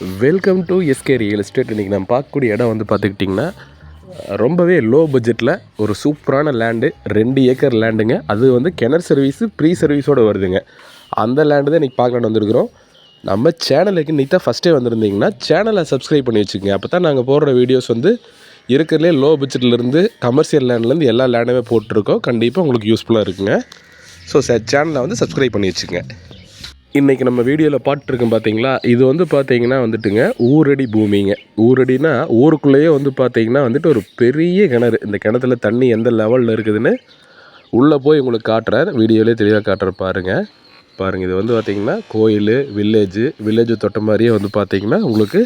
Welcome to SK real estate இன்றைக்கி நம்ம பார்க்கக்கூடிய இடம் வந்து பார்த்துக்கிட்டிங்கன்னா ரொம்பவே லோ பட்ஜெட்டில் ஒரு சூப்பரான லேண்டு ரெண்டு ஏக்கர் லேண்டுங்க அது வந்து கிணறு சர்வீஸு ப்ரீ சர்வீஸோடு வருதுங்க. அந்த லேண்டு தான் இன்றைக்கி பார்க்கலான்னு வந்திருக்கிறோம். நம்ம சேனலுக்கு இன்றைக்கி தான் ஃபஸ்ட்டே வந்திருந்தீங்கன்னா சேனலை சப்ஸ்கிரைப் பண்ணி வச்சுக்கோங்க. அப்போ தான் நாங்கள் போடுற வீடியோஸ் வந்து இருக்கிறதுலே லோ பட்ஜெட்லேருந்து கமர்ஷியல் லேண்ட்லேருந்து எல்லா லேண்டுமே போட்டிருக்கோம். கண்டிப்பாக உங்களுக்கு யூஸ்ஃபுல்லாக இருக்குங்க. ஸோ சேனலை வந்து சப்ஸ்கிரைப் பண்ணி வச்சுக்கோங்க. இன்றைக்கி நம்ம வீடியோவில் பாட்டுருக்கோம் பார்த்தீங்களா இது வந்து பார்த்தீங்கன்னா வந்துட்டுங்க ஊரடி பூமிங்க. ஊரடினா ஊருக்குள்ளேயே வந்து பார்த்தீங்கன்னா வந்துட்டு ஒரு பெரிய கிணறு. இந்த கிணத்துல தண்ணி எந்த லெவலில் இருக்குதுன்னு உள்ளே போய் உங்களுக்கு காட்டுறேன். வீடியோலேயே தெளிவாக காட்டுறேன் பாருங்கள் பாருங்கள் இது வந்து பார்த்தீங்கன்னா கோயில் வில்லேஜு வில்லேஜ் தொட்ட மாதிரியே வந்து பார்த்தீங்கன்னா உங்களுக்கு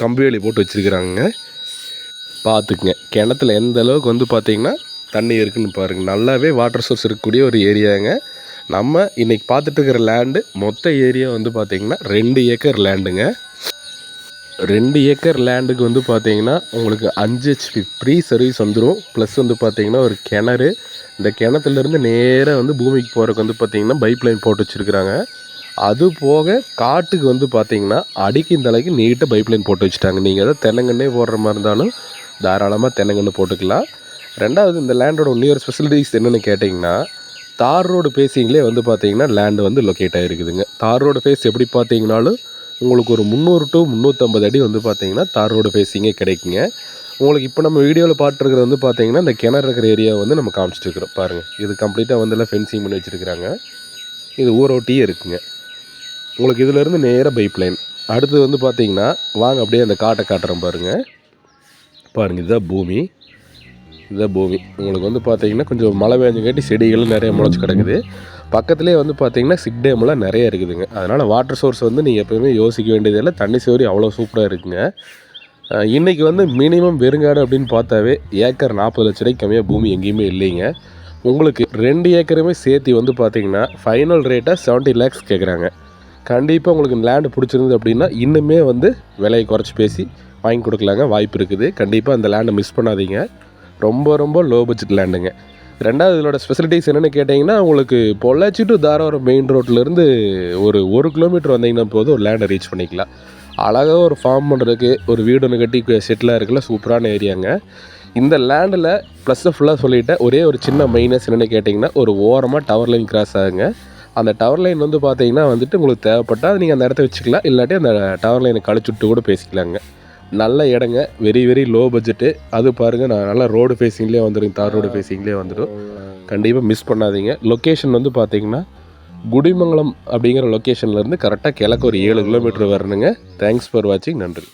கம்பி வேலி போட்டு வச்சுருக்குறாங்க. பார்த்துக்குங்க கிணத்துல எந்த அளவுக்கு வந்து பார்த்தீங்கன்னா தண்ணி இருக்குதுன்னு பாருங்கள் நல்லாவே வாட்டர் சோர்ஸ் இருக்கக்கூடிய ஒரு ஏரியாங்க நம்ம இன்றைக்கி பார்த்துட்டு இருக்கிற லேண்டு மொத்த ஏரியா வந்து பார்த்திங்கன்னா ரெண்டு ஏக்கர் லேண்டுங்க ரெண்டு ஏக்கர் லேண்டுக்கு வந்து பார்த்தீங்கன்னா உங்களுக்கு அஞ்சு ஹெச்பி ஃப்ரீ சர்வீஸ் வந்துடும் ப்ளஸ் வந்து பார்த்தீங்கன்னா ஒரு கிணறு. இந்த கிணத்துலேருந்து நேராக வந்து பூமிக்கு போகிறதுக்கு வந்து பார்த்திங்கன்னா பைப் லைன் போட்டு வச்சுருக்குறாங்க. அது போக காட்டுக்கு வந்து பார்த்தீங்கன்னா அடிக்கு இந்த அளவுக்கு நீட்டாக பைப் லைன் போட்டு வச்சுட்டாங்க. நீங்கள் எதாவது தென்னங்கண்ணே போடுற மாதிரி இருந்தாலும் தாராளமாக தென்னங்கன்று போட்டுக்கலாம். ரெண்டாவது இந்த லேண்டோட இன்னொரு ஸ்பெசிலிட்டிஸ் என்னென்னு கேட்டிங்கன்னா தார் ரோடு பேசிங்லே வந்து பார்த்தீங்கன்னா லேண்டு வந்து லொக்கேட் ஆகிருக்குதுங்க தார் ரோடு ஃபேஸ் எப்படி பார்த்தீங்கனாலும் உங்களுக்கு ஒரு முந்நூறு டு முந்நூற்றம்பது அடி வந்து பார்த்தீங்கன்னா தார் ரோடு ஃபேஸிங்கே கிடைக்குங்க. உங்களுக்கு இப்போ நம்ம வீடியோவில் பாட்டுருக்கிறது வந்து பார்த்தீங்கன்னா இந்த கிணறு இருக்கிற ஏரியா வந்து நம்ம காமிச்சிட்டு இருக்கிறோம். பாருங்கள் இது கம்ப்ளீட்டாக வந்து எல்லாம் ஃபென்சிங் பண்ணி வச்சுருக்குறாங்க. இது ஊரோட்டியே இருக்குங்க. உங்களுக்கு இதிலேருந்து நேராக பைப் லைன் அடுத்து வந்து பார்த்தீங்கன்னா வாங்க அப்படியே அந்த காட்டை காட்டுறேன் பாருங்கள் பாருங்கள் இதுதான் பூமி. இதுதான் பூமி. உங்களுக்கு வந்து பார்த்தீங்கன்னா கொஞ்சம் மழை பெஞ்சங்காட்டி செடிகளும் நிறைய முளைச்சி கிடக்குது. பக்கத்துலேயே வந்து பார்த்தீங்கன்னா சிக் டேம்லாம் நிறைய இருக்குதுங்க. அதனால் வாட்டர் சோர்ஸ் வந்து நீங்கள் எப்போயுமே யோசிக்க வேண்டியதில்லை. தண்ணி சோரி அவ்வளோ சூப்பராக இருக்குங்க. இன்றைக்கி வந்து மினிமம் வெறுங்காடு அப்படின்னு பார்த்தாவே ஏக்கர் நாற்பது லட்ச ரூபாய்க்கு கம்மியாக பூமி எங்கேயுமே இல்லைங்க. உங்களுக்கு ரெண்டு ஏக்கருமே சேர்த்து வந்து பார்த்தீங்கன்னா ஃபைனல் ரேட்டாக செவன்ட்டி லேக்ஸ் கேட்குறாங்க கண்டிப்பாக உங்களுக்கு லேண்டு பிடிச்சிருந்தது அப்படின்னா இன்னுமே வந்து விலையை குறைச்சி பேசி வாங்கி கொடுக்கலாங்க வாய்ப்பு இருக்குது. கண்டிப்பாக அந்த லேண்டை மிஸ் பண்ணாதீங்க. ரொம்ப ரொம்ப லோ பட்ஜெட் லேண்டுங்க ரெண்டாவது இதோட ஸ்பெசிலிட்டிஸ் என்னென்னு கேட்டிங்கன்னா உங்களுக்கு பொள்ளாச்சி டு தாராபுரம் மெயின் ரோட்லேருந்து ஒரு ஒரு கிலோமீட்டர் வந்தீங்கன்னா போதும் ஒரு லேண்டை ரீச் பண்ணிக்கலாம். அழகாக ஒரு ஃபார்ம் பண்ணுறதுக்கு ஒரு வீடு ஒன்று கட்டி செட்டிலாக இருக்குல்ல சூப்பரான ஏரியாங்க இந்த லேண்டில் ப்ளஸ்ஸை ஃபுல்லாக சொல்லிவிட்டேன் ஒரே ஒரு சின்ன மைனஸ் என்னென்னு கேட்டிங்கன்னா ஒரு ஓரமாக டவர் லைன் கிராஸ் ஆகுங்க. அந்த டவர் லைன் வந்து பார்த்தீங்கன்னா வந்துட்டு உங்களுக்கு தேவைப்பட்டால் நீங்கள் அந்த இடத்த வச்சுக்கலாம் இல்லாட்டி அந்த டவர் லைனை கழிச்சுட்டு கூட பேசிக்கலாங்க. நல்ல இடங்க. வெரி வெரி லோ பட்ஜெட்டு அது பாருங்கள் நான் நல்லா ரோடு ஃபேஸிங்லேயே வந்துடும் தார் ரோடு ஃபேஸிங்லேயே வந்துடும். கண்டிப்பாக மிஸ் பண்ணாதீங்க. லொக்கேஷன் வந்து பார்த்தீங்கன்னா குடிமங்கலம் அப்படிங்கிற லொக்கேஷன்லேருந்து கரெக்டாக கிழக்கு ஒரு ஏழு கிலோமீட்டர் வரணுங்க. தேங்க்ஸ் ஃபார் வாட்சிங் நன்றி.